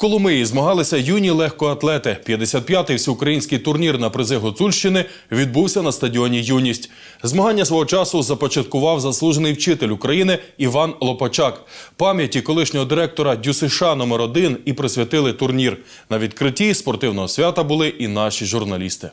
Коломиї змагалися юні легкоатлети. 55-й всеукраїнський турнір на призи Гуцульщини відбувся на стадіоні Юність. Змагання свого часу започаткував заслужений вчитель України Іван Лопачак. Пам'яті колишнього директора ДЮСШ номер 1 і присвятили турнір. На відкритті спортивного свята були і наші журналісти.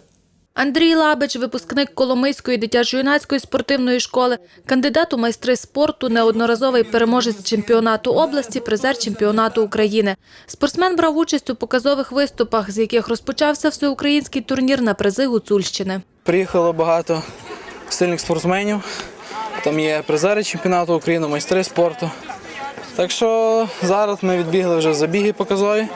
Андрій Лабич, випускник Коломийської дитячо-юнацької спортивної школи, кандидат у майстри спорту, неодноразовий переможець чемпіонату області, призер чемпіонату України. Спортсмен брав участь у показових виступах, з яких розпочався всеукраїнський турнір на призи Гуцульщини. Приїхало багато сильних спортсменів. Там є призери чемпіонату України, майстри спорту. Так що зараз ми відбігли вже забіги показові.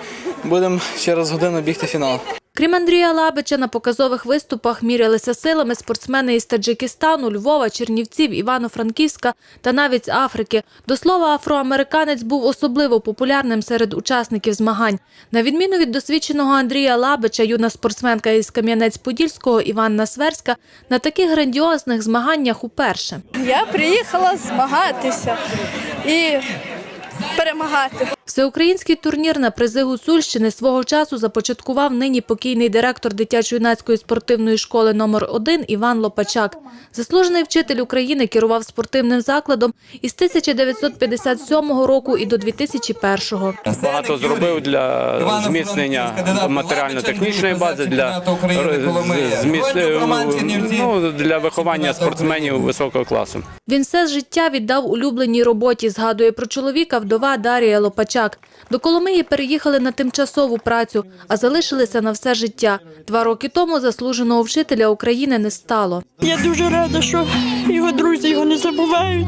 Будемо через годину бігти фінал. Крім Андрія Лабича, на показових виступах мірялися силами спортсмени із Таджикистану, Львова, Чернівців, Івано-Франківська та навіть з Африки. До слова, афроамериканець був особливо популярним серед учасників змагань. На відміну від досвідченого Андрія Лабича, юна спортсменка із Кам'янець-Подільського Іванна Сверська на таких грандіозних змаганнях уперше. Я приїхала змагатися і перемагати. Всеукраїнський турнір на призи Гуцульщини свого часу започаткував нині покійний директор дитячо-юнацької спортивної школи номер 1 Іван Лопачак. Заслужений вчитель України керував спортивним закладом із 1957 року і до 2001. Багато зробив для зміцнення матеріально-технічної бази, для, зміц- ну, для виховання спортсменів високого класу. Він все життя віддав улюбленій роботі, згадує про чоловіка вдова Дарія Лопачак. До Коломиї переїхали на тимчасову працю, а залишилися на все життя. Два роки тому заслуженого вчителя України не стало. Я дуже рада, що його друзі його не забувають,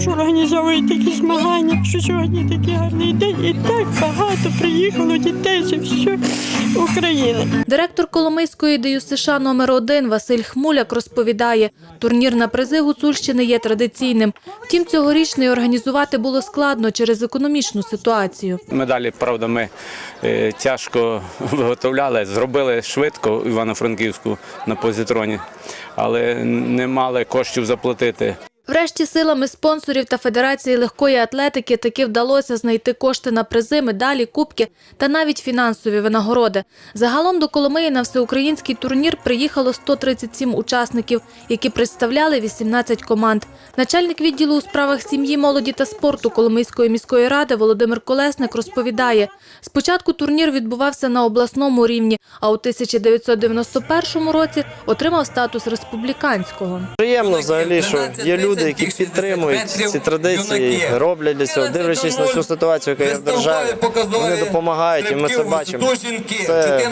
що організовують такі змагання, що сьогодні такий гарний день і так багато приїхало дітей зі всієї України. Директор Коломийської ДЮСШ США номер 1 Василь Хмуляк розповідає, турнір на призи Гуцульщини є традиційним. Втім, цьогорічний організувати було складно через економічну ситуацію. Медалі, правда, ми е, тяжко виготовляли, зробили швидко Івано-Франківську на позитроні, але не мали коштів заплатити. Врешті силами спонсорів та Федерації легкої атлетики таки вдалося знайти кошти на призи, медалі, кубки та навіть фінансові винагороди. Загалом до Коломиї на всеукраїнський турнір приїхало 137 учасників, які представляли 18 команд. Начальник відділу у справах сім'ї, молоді та спорту Коломийської міської ради Володимир Колесник розповідає, спочатку турнір відбувався на обласному рівні, а у 1991 році отримав статус республіканського. Приємно взагалі, що є люди, які підтримують ці традиції, роблять для цього, дивлячись на цю ситуацію, яка є в державі. Вони допомагають, і ми це бачимо. Це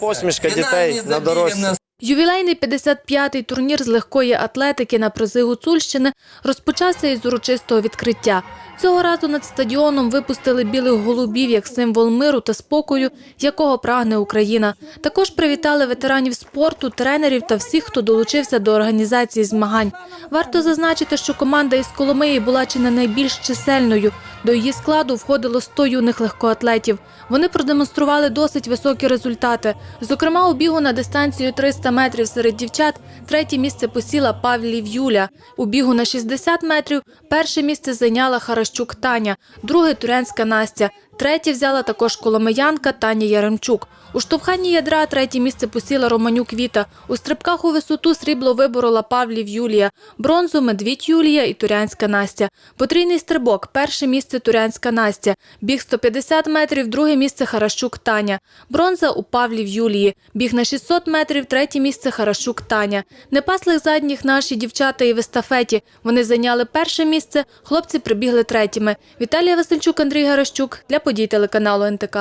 посмішка дітей на дорожці. Ювілейний 55-й турнір з легкої атлетики на призи Гуцульщини розпочався із урочистого відкриття. Цього разу над стадіоном випустили білих голубів як символ миру та спокою, якого прагне Україна. Також привітали ветеранів спорту, тренерів та всіх, хто долучився до організації змагань. Варто зазначити, що команда із Коломиї була чи не найбільш чисельною. До її складу входило 100 юних легкоатлетів. Вони продемонстрували досить високі результати. Зокрема, у бігу на дистанцію 300 метрів серед дівчат третє місце посіла Павлів Юля. У бігу на 60 метрів перше місце зайняла Харащук Таня, друге Турянська Настя. Третє взяла також коломиянка Таня Яремчук. У штовханні ядра третє місце посіла Романюк Віта. У стрибках у висоту срібло виборола Павлів Юлія, бронзу Медвідь Юлія і Турянська Настя. Потрійний стрибок перше місце Турянська Настя. Біг 150 метрів, друге місце Харащук Таня. Бронза у Павлів Юлії. Біг на 600 метрів, третє місце Харащук Таня. Не пасли задніх наші дівчата і в естафеті. Вони зайняли перше місце, хлопці прибігли третіми. Віталія Васильчук, Андрій Гаращук для подій телеканалу НТК.